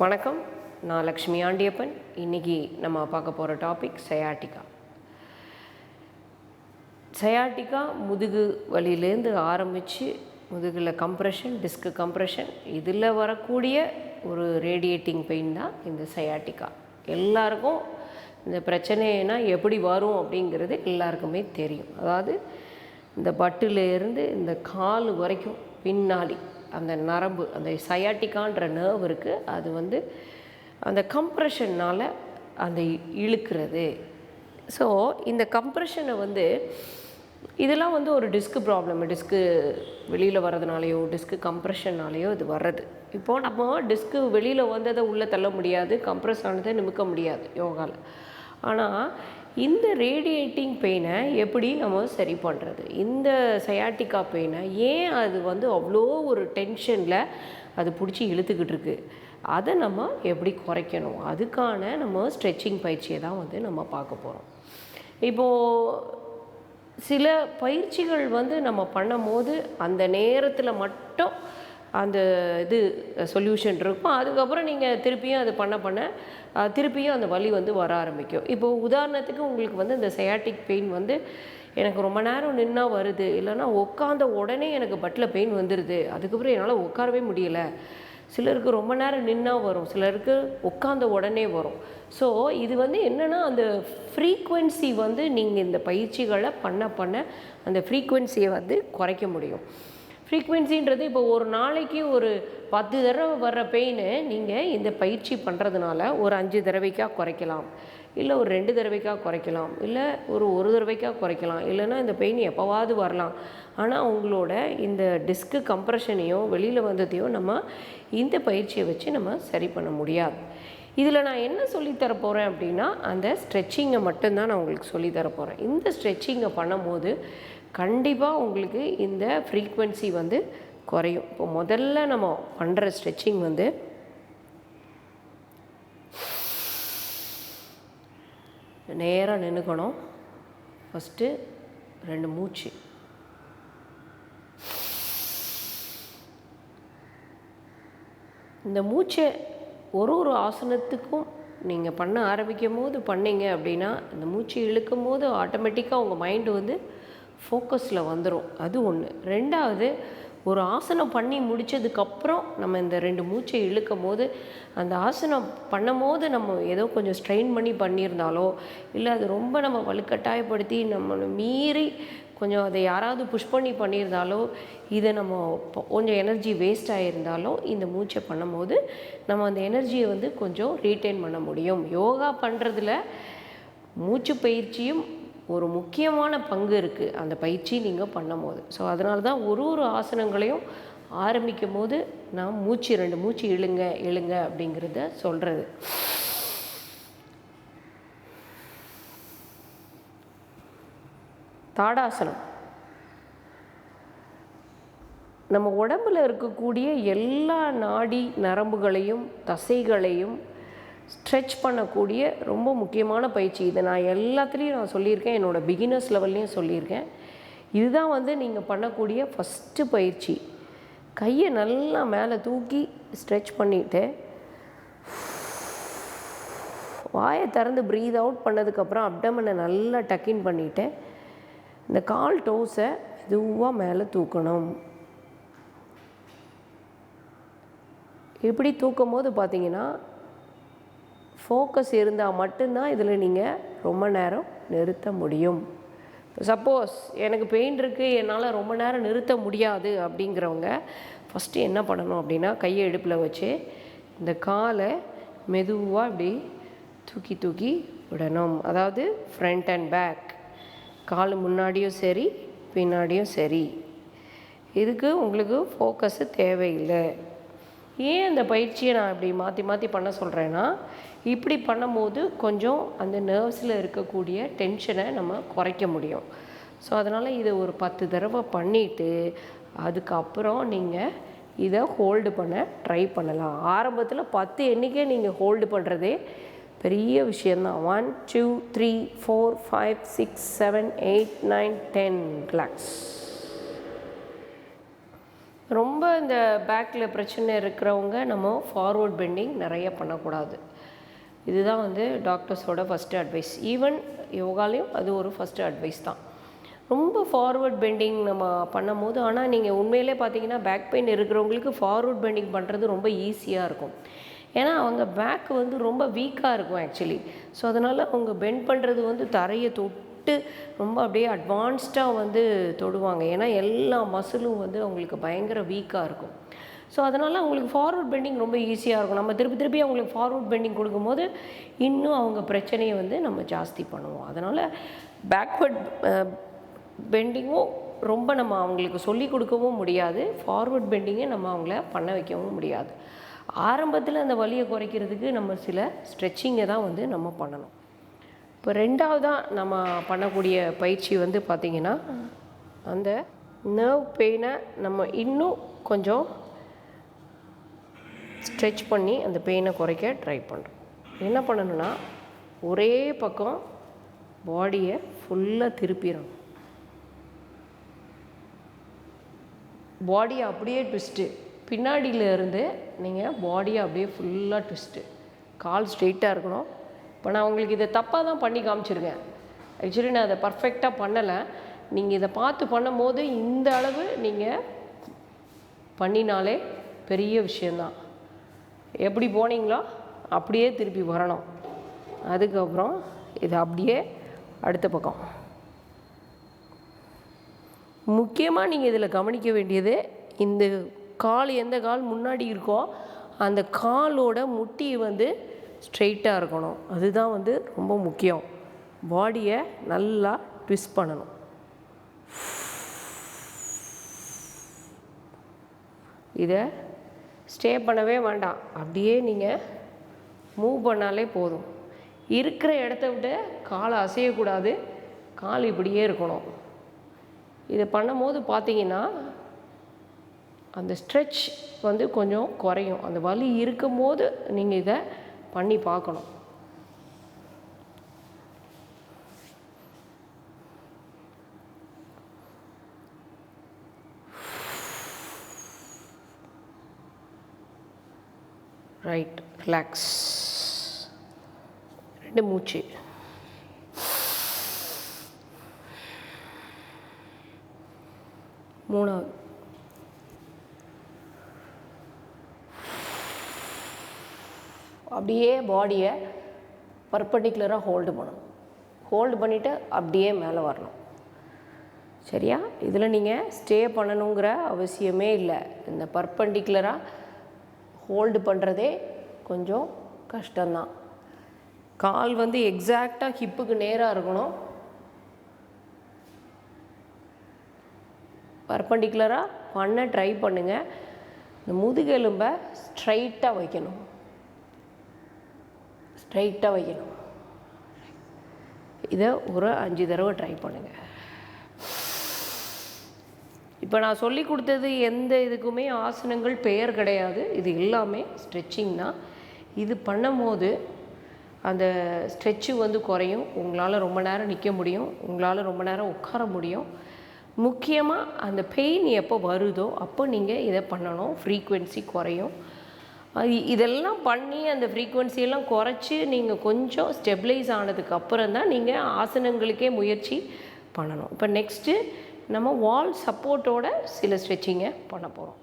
வணக்கம். நான் லக்ஷ்மி ஆண்டியப்பன். இன்னைக்கு நம்ம பார்க்க போகிற டாபிக் சயாட்டிகா. சயாட்டிகா முதுகு வலியிலேருந்து ஆரம்பித்து முதுகில் கம்ப்ரெஷன் டிஸ்கு கம்ப்ரெஷன் இதில் வரக்கூடிய ஒரு ரேடியேட்டிங் பெயின் தான் இந்த சயாட்டிகா. எல்லாருக்கும் இந்த பிரச்சனைனா எப்படி வரும் அப்படிங்கிறது எல்லாருக்குமே தெரியும். அதாவது இந்த பட்டுலேருந்து இந்த கால் வரைக்கும் பின்னாடி அந்த நரம்பு அந்த சயாட்டிக்கான்ற நர்வ் இருக்குது அது வந்து அந்த கம்ப்ரெஷன்னால் அந்த இழுக்கிறது. ஸோ இந்த கம்ப்ரெஷனை வந்து இதெல்லாம் வந்து ஒரு டிஸ்க்கு ப்ராப்ளம் டிஸ்க்கு வெளியில் வர்றதுனாலையோ டிஸ்க்கு கம்ப்ரெஷன்னாலேயோ இது வர்றது. இப்போது நம்ம டிஸ்க்கு வெளியில் வந்ததை உள்ளே தள்ள முடியாது கம்ப்ரெஸ் ஆனதை நிமிக்க முடியாது யோகாவில் ஆனால் இந்த ரேடியேட்டிங் பெயினை எப்படி நம்ம சரி பண்ணுறது இந்த சயாட்டிக்கா பெயினை ஏன் அது வந்து அவ்வளோ ஒரு டென்ஷனில் அது பிடிச்சி இழுத்துக்கிட்டு இருக்கு? அதை நம்ம எப்படி குறைக்கணும்? அதுக்கான நம்ம ஸ்ட்ரெச்சிங் பயிற்சியை தான் வந்து நம்ம பார்க்க போகிறோம் இப்போது சில பயிற்சிகள் வந்து நம்ம பண்ணும் போது அந்த நேரத்தில் மட்டும் அந்த இது சொல்யூஷன் இருக்கும். அதுக்கப்புறம் நீங்கள் திருப்பியும் அது பண்ண பண்ண திருப்பியும் அந்த வலி வந்து வர ஆரம்பிக்கும். இப்போ உதாரணத்துக்கு உங்களுக்கு வந்து இந்த சயாட்டிக் பெயின் வந்து எனக்கு ரொம்ப நேரம் நின்னா வருது. இல்லைன்னா உட்காந்த உடனே எனக்கு பட்டில் பெயின் வந்துடுது அதுக்கப்புறம் என்னால் உட்காரவே முடியலை. சிலருக்கு ரொம்ப நேரம் நின்னா வரும். சிலருக்கு உட்காந்த உடனே வரும். ஸோ இது வந்து என்னென்னா அந்த ஃப்ரீக்குவென்சி வந்து நீங்கள் இந்த பயிற்சிகளை பண்ண பண்ண அந்த ஃப்ரீக்குவென்சியை வந்து குறைக்க முடியும். ஃப்ரீக்குவென்சின்றது இப்போ ஒரு நாளைக்கு ஒரு பத்து தடவை வர்ற பெயின் நீங்கள் இந்த பயிற்சி பண்ணுறதுனால ஒரு அஞ்சு தடவைக்காக குறைக்கலாம். இல்லை ஒரு ரெண்டு தடவைக்காக குறைக்கலாம். இல்லை ஒரு ஒரு தடவைக்காக குறைக்கலாம். இல்லைன்னா இந்த பெயின் எப்போவாவது வரலாம். ஆனால் உங்களோட இந்த டிஸ்க்கு கம்ப்ரெஷனையோ வெளியில் வந்ததையோ நம்ம இந்த பயிற்சியை வச்சு நம்ம சரி பண்ண முடியாது. இதில் நான் என்ன சொல்லித்தர போகிறேன் அப்படின்னா அந்த ஸ்ட்ரெச்சிங்கை மட்டும்தான் நான் உங்களுக்கு சொல்லித் போகிறேன் இந்த ஸ்ட்ரெச்சிங்கை பண்ணும்போது கண்டிப்பாக உங்களுக்கு இந்த ஃப்ரீக்குவென்சி வந்து குறையும். இப்போ முதல்ல நம்ம பண்ணுற ஸ்ட்ரெச்சிங் வந்து நேராக நின்றுக்கணும் ஃபஸ்ட்டு ரெண்டு மூச்சு. இந்த மூச்சை ஒரு ஒரு ஆசனத்துக்கும் நீங்கள் பண்ண ஆரம்பிக்கும் போது பண்ணீங்க அப்படின்னா இந்த மூச்சு இழுக்கும் போது ஆட்டோமேட்டிக்காக உங்கள் மைண்டு வந்து ஃபோக்கஸில் வந்துடும் அது ஒன்று ரெண்டாவது ஒரு ஆசனம் பண்ணி முடித்ததுக்கப்புறம் நம்ம இந்த ரெண்டு மூச்சை இழுக்கும் போது அந்த ஆசனம் பண்ணும் போது நம்ம ஏதோ கொஞ்சம் ஸ்ட்ரெயின் பண்ணி பண்ணியிருந்தாலோ இல்லை அது ரொம்ப நம்ம வலுக்கட்டாயப்படுத்தி நம்ம மீறி கொஞ்சம் அதை யாராவது புஷ் பண்ணி பண்ணியிருந்தாலோ இதை நம்ம கொஞ்சம் எனர்ஜி வேஸ்ட் ஆகியிருந்தாலும் இந்த மூச்சை பண்ணும்போது நம்ம அந்த எனர்ஜியை வந்து கொஞ்சம் ரீட்டைன் பண்ண முடியும். யோகா பண்ணுறதுல மூச்சு பயிற்சியும் ஒரு முக்கியமான பங்கு இருக்குது அந்த பயிற்சி நீங்கள் பண்ணும்போது. ஸோ அதனால தான் ஒரு ஒரு ஆசனங்களையும் ஆரம்பிக்கும் போது நான் மூச்சு ரெண்டு மூச்சு இழுங்க இழுங்க அப்படிங்கிறத சொல்கிறது தாடாசனம். நம்ம உடம்புல இருக்கக்கூடிய எல்லா நாடி நரம்புகளையும் தசைகளையும் ஸ்ட்ரெச் பண்ணக்கூடிய ரொம்ப முக்கியமான பயிற்சி. இதை நான் எல்லாத்துலேயும் நான் சொல்லியிருக்கேன். என்னோடய பிகினர்ஸ் லெவல்லையும் சொல்லியிருக்கேன். இதுதான் வந்து நீங்கள் பண்ணக்கூடிய ஃபஸ்ட்டு பயிற்சி. கையை நல்லா மேலே தூக்கி ஸ்ட்ரெச் பண்ணிவிட்டு வாயை திறந்து ப்ரீத் அவுட் பண்ணதுக்கப்புறம் அப்டமனை நல்லா டக்கின் பண்ணிவிட்டு இந்த கால் டோஸை மெதுவாக மேலே தூக்கணும். இப்படி தூக்கும் போது பார்த்தீங்கன்னா ஃபோக்கஸ் இருந்தால் மட்டும்தான் இதில் நீங்கள் ரொம்ப நேரம் நிறுத்த முடியும். சப்போஸ் எனக்கு பெயின் இருக்குது என்னால் ரொம்ப நேரம் நிறுத்த முடியாது அப்படிங்கிறவங்க ஃபஸ்ட்டு என்ன பண்ணணும் அப்படின்னா கையை இடுப்பில் வச்சு இந்த காலை மெதுவாக இப்படி தூக்கி தூக்கி விடணும். அதாவது ஃப்ரண்ட் அண்ட் பேக் கால் முன்னாடியும் சரி பின்னாடியும் சரி. இதுக்கு உங்களுக்கு ஃபோக்கஸு தேவையில்லை. ஏன் அந்த பயிற்சியை நான் இப்படி மாற்றி மாற்றி பண்ண சொல்கிறேன்னா இப்படி பண்ணும்போது கொஞ்சம் அந்த நர்வ்ஸில் இருக்கக்கூடிய டென்ஷனை நம்ம குறைக்க முடியும். ஸோ அதனால் இதை ஒரு பத்து தடவை பண்ணிவிட்டு அதுக்கப்புறம் நீங்கள் இதை ஹோல்டு பண்ண ட்ரை பண்ணலாம். ஆரம்பத்தில் பத்து எண்ணிக்கை நீங்கள் ஹோல்டு பண்ணுறதே பெரிய விஷயந்தான் one two three four five six seven eight nine ten clocks ரொம்ப இந்த பேக்கில் பிரச்சனை இருக்கிறவங்க நம்ம ஃபார்வர்ட் பெண்டிங் நிறைய பண்ணக்கூடாது. இதுதான் வந்து டாக்டர்ஸோட ஃபஸ்ட்டு அட்வைஸ் ஈவன் யோகாலையும் அது ஒரு ஃபஸ்ட்டு அட்வைஸ் தான். ரொம்ப ஃபார்வர்ட் பெண்டிங் நம்ம பண்ணும் போது ஆனால் நீங்கள் உண்மையிலே பார்த்தீங்கன்னா பேக் பெயின் இருக்கிறவங்களுக்கு ஃபார்வர்ட் பெண்டிங் பண்ணுறது ரொம்ப ஈஸியாக இருக்கும். ஏன்னா அவங்க பேக் வந்து ரொம்ப வீக்காக இருக்கும் ஆக்சுவலி ஸோ அதனால் அவங்க பெண்ட் பண்ணுறது வந்து தரையை தொட்டு ரொம்ப அப்படியே அட்வான்ஸ்டாக வந்து தொடுவாங்க. ஏன்னா எல்லா மசிலும் வந்து அவங்களுக்கு பயங்கர வீக்காக இருக்கும். ஸோ அதனால் அவங்களுக்கு ஃபார்வர்ட் பெண்டிங் ரொம்ப ஈஸியாக இருக்கும். நம்ம திருப்பி திருப்பி அவங்களுக்கு ஃபார்வர்ட் பெண்டிங் கொடுக்கும்போது இன்னும் அவங்க பிரச்சனையை வந்து நம்ம ஜாஸ்தி பண்ணுவோம். அதனால் பேக்வர்ட் பெண்டிங்கும் ரொம்ப நம்ம அவங்களுக்கு சொல்லி கொடுக்கவும் முடியாது. ஃபார்வர்ட் பெண்டிங்கை நம்ம அவங்கள பண்ண வைக்கவும் முடியாது. ஆரம்பத்தில் அந்த வலியை குறைக்கிறதுக்கு நம்ம சில ஸ்ட்ரெச்சிங்கை தான் வந்து நம்ம பண்ணணும். இப்போ ரெண்டாவதாக நம்ம பண்ணக்கூடிய பயிற்சி வந்து பார்த்திங்கன்னா அந்த நர்வ் பெயினை நம்ம இன்னும் கொஞ்சம் ஸ்ட்ரெச் பண்ணி அந்த பெயினை குறைக்க ட்ரை பண்ணுறோம் என்ன பண்ணணும்னா ஒரே பக்கம் பாடியை ஃபுல்லாக திருப்பிடணும். பாடியை அப்படியே ட்விஸ்ட்டு பின்னாடியில இருந்து நீங்கள் பாடியை அப்படியே ஃபுல்லாக ட்விஸ்ட்டு கால் ஸ்ட்ரெயிட்டாக இருக்கணும். இப்போ நான் உங்களுக்கு இதை தப்பாக தான் பண்ணி காமிச்சிருக்கேன். ஆக்சுவலி நான் அதை பர்ஃபெக்டாக பண்ணலை. நீங்கள் இதை பார்த்து பண்ணும்போது இந்த அளவு நீங்கள் பண்ணினாலே பெரிய விஷயந்தான் எப்படி போனீங்களோ அப்படியே திருப்பி வரணும். அதுக்கப்புறம் இது அப்படியே அடுத்த பக்கம். முக்கியமாக நீங்கள் இதில் கவனிக்க வேண்டியது இந்த கால் எந்த கால் முன்னாடி இருக்கோ அந்த காலோட முட்டி வந்து ஸ்ட்ரெயிட்டாக இருக்கணும். அதுதான் வந்து ரொம்ப முக்கியம். பாடியை நல்லா ட்விஸ்ட் பண்ணணும். இதை ஸ்டே பண்ணவே வேண்டாம். அப்படியே நீங்கள் மூவ் பண்ணாலே போதும். இருக்கிற இடத்த விட்டு காலை அசையக்கூடாது. கால் இப்படியே இருக்கணும். இதை பண்ணும்போது பார்த்தீங்கன்னா அந்த ஸ்ட்ரெச் வந்து கொஞ்சம் குறையும். அந்த வலி இருக்கும்போது நீங்கள் இதை பண்ணி பார்க்கணும். ரைட் ரிலாக்ஸ் ரெண்டு மூச்சு. மூணாவது. அப்படியே பாடியை பர்பண்டிகுலராக ஹோல்டு பண்ணணும். ஹோல்டு பண்ணிவிட்டு அப்படியே மேலே வரணும். சரியா? இதில் நீங்கள் ஸ்டே பண்ணணுங்கிற அவசியமே இல்லை. இந்த பர்பண்டிகுலராக ஹோல்டு பண்ணுறதே கொஞ்சம் கஷ்டம்தான். கால் வந்து எக்ஸாக்டாக ஹிப்புக்கு நேராக இருக்கணும். பர்பண்டிகுலராக பண்ண ட்ரை பண்ணுங்கள் இந்த முதுகெலும்பை ஸ்ட்ரைட்டாக வைக்கணும். ஸ்ட்ரைட்டாக வைக்கணும். இதை ஒரு அஞ்சு தடவை ட்ரை பண்ணுங்கள் இப்போ நான் சொல்லி கொடுத்தது எந்த இதுக்குமே ஆசனங்கள் பெயர் கிடையாது. இது எல்லாமே ஸ்ட்ரெச்சிங் தான். இது பண்ணும்போது அந்த ஸ்ட்ரெச்சு வந்து குறையும். உங்களால் ரொம்ப நேரம் நிற்க முடியும். உங்களால் ரொம்ப நேரம் உட்கார முடியும். முக்கியமாக அந்த பெயின் எப்போ வருதோ அப்போ நீங்கள் இதை பண்ணணும். ஃப்ரீக்குவென்சி குறையும். இதெல்லாம் பண்ணி அந்த ஃப்ரீக்குவென்சியெல்லாம் குறைச்சி நீங்கள் கொஞ்சம் ஸ்டெபிளைஸ் ஆனதுக்கு அப்புறம் தான் நீங்கள் ஆசனங்களுக்கே முயற்சி பண்ணணும். இப்போ நெக்ஸ்ட்டு நம்ம வால் சப்போர்ட்டோட சில ஸ்ட்ரெச்சிங்கை பண்ண போகிறோம்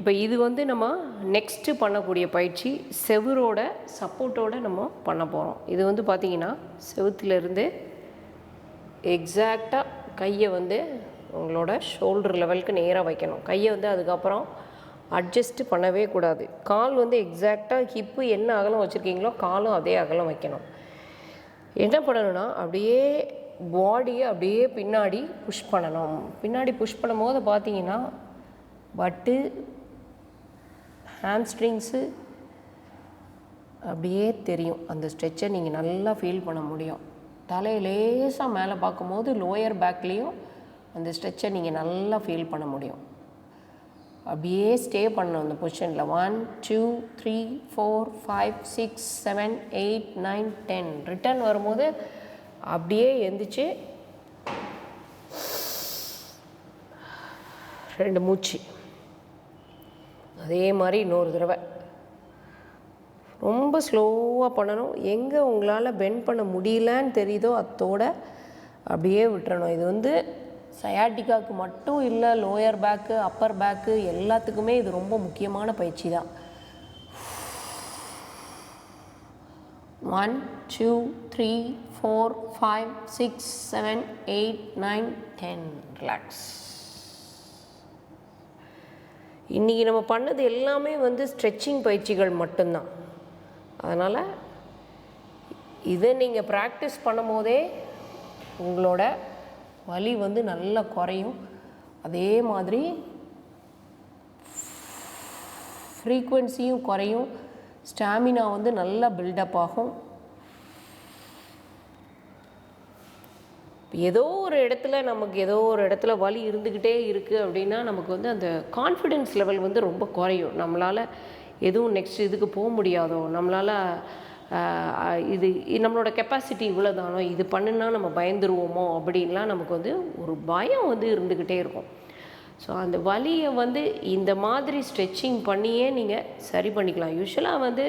இப்போ இது வந்து நம்ம நெக்ஸ்ட்டு பண்ணக்கூடிய பயிற்சி செவரோட சப்போர்ட்டோட நம்ம பண்ண போகிறோம் இது வந்து பார்த்திங்கன்னா செவுத்துலேருந்து எக்ஸாக்டாக கையை வந்து உங்களோட ஷோல்டர் லெவலுக்கு நேராக வைக்கணும். கையை வந்து அதுக்கப்புறம் அட்ஜஸ்ட் பண்ணவே கூடாது. கால் வந்து எக்ஸாக்டாக ஹிப்பு என்ன அகலம் வச்சுருக்கீங்களோ காலும் அதே அகலம் வைக்கணும். என்ன பண்ணணும்னா அப்படியே பாடியை அப்படியே பின்னாடி புஷ் பண்ணணும். பின்னாடி புஷ் பண்ணும்போது பார்த்தீங்கன்னா பட்டு ஹாம்ஸ்ட்ரிங்ஸு அப்படியே தெரியும். அந்த ஸ்ட்ரெச்சை நீங்கள் நல்லா ஃபீல் பண்ண முடியும். தலையை லேசாக மேலே பார்க்கும்போது லோயர் பேக்லேயும் அந்த ஸ்ட்ரெச்சை நீங்கள் நல்லா ஃபீல் பண்ண முடியும். அப்படியே ஸ்டே பண்ணணும் அந்த பொசிஷனில் one two three four five six seven eight nine ten return வரும்போது அப்படியே எந்திரிச்சு ரெண்டு மூச்சு. அதே மாதிரி இன்னொரு தடவை. ரொம்ப ஸ்லோவாக பண்ணணும். எங்கே உங்களால் பெண்ட் பண்ண முடியலன்னு தெரியுதோ அத்தோட அப்படியே விட்டுறணும். இது வந்து சயாட்டிக்காவுக்கு மட்டும் இல்லை லோயர் பேக்கு அப்பர் பேக்கு எல்லாத்துக்குமே இது ரொம்ப முக்கியமான பயிற்சி தான். One two three four five six seven eight nine ten relax இன்றைக்கி நம்ம பண்ணது எல்லாமே வந்து ஸ்ட்ரெச்சிங் பயிற்சிகள் மட்டும்தான். அதனால் இதை நீங்கள் ப்ராக்டிஸ் பண்ணும் போதே உங்களோட வலி வந்து நல்லா குறையும். அதே மாதிரி ஃப்ரீக்குவென்சியும் குறையும். ஸ்டாமினா வந்து நல்லா பில்டப் ஆகும். ஏதோ ஒரு இடத்துல நமக்கு ஏதோ ஒரு இடத்துல வலி இருந்துக்கிட்டே இருக்குது அப்படின்னா நமக்கு வந்து அந்த கான்ஃபிடென்ஸ் லெவல் வந்து ரொம்ப குறையும். நம்மளால் எதுவும் நெக்ஸ்ட் இதுக்கு போக முடியாதோ நம்மளால் இது நம்மளோட கெப்பாசிட்டி இவ்வளோதானோ இது பண்ணுனா நம்ம பயந்துருவோமோ அப்படின்லாம் நமக்கு வந்து ஒரு பயம் வந்து இருந்துக்கிட்டே இருக்கும். ஸோ அந்த வலியை வந்து இந்த மாதிரி ஸ்ட்ரெச்சிங் பண்ணியே நீங்கள் சரி பண்ணிக்கலாம். யூஸ்வலாக வந்து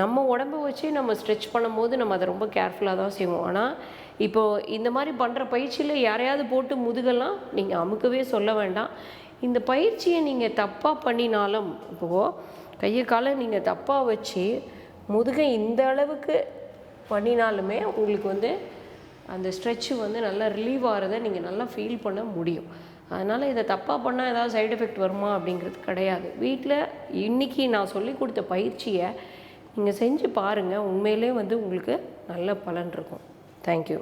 நம்ம உடம்பை வச்சு நம்ம ஸ்ட்ரெச் பண்ணும்போது நம்ம அதை ரொம்ப கேர்ஃபுல்லாக தான் செய்வோம். ஆனால் இப்போது இந்த மாதிரி பண்ணுற பயிற்சியில் யாரையாவது போட்டு முதுகெல்லாம் நீங்கள் அமுக்கவே சொல்ல வேண்டாம். இந்த பயிற்சியை நீங்கள் தப்பாக பண்ணினாலும் இப்போது கையை காலை நீங்கள் தப்பாக வச்சு முதுகை இந்த அளவுக்கு பண்ணினாலுமே உங்களுக்கு வந்து அந்த ஸ்ட்ரெச்சு வந்து நல்லா ரிலீவ் ஆகிறத நீங்கள் நல்லா ஃபீல் பண்ண முடியும். அதனால் இதை தப்பாக பண்ணால் ஏதாவது சைடு எஃபெக்ட் வருமா அப்படிங்கிறது கிடையாது. வீட்டில் இன்றைக்கி நான் சொல்லி கொடுத்த பயிற்சியை நீங்கள் செஞ்சு பாருங்கள் உண்மையிலே வந்து உங்களுக்கு நல்ல பலன் இருக்கும். தேங்க்யூ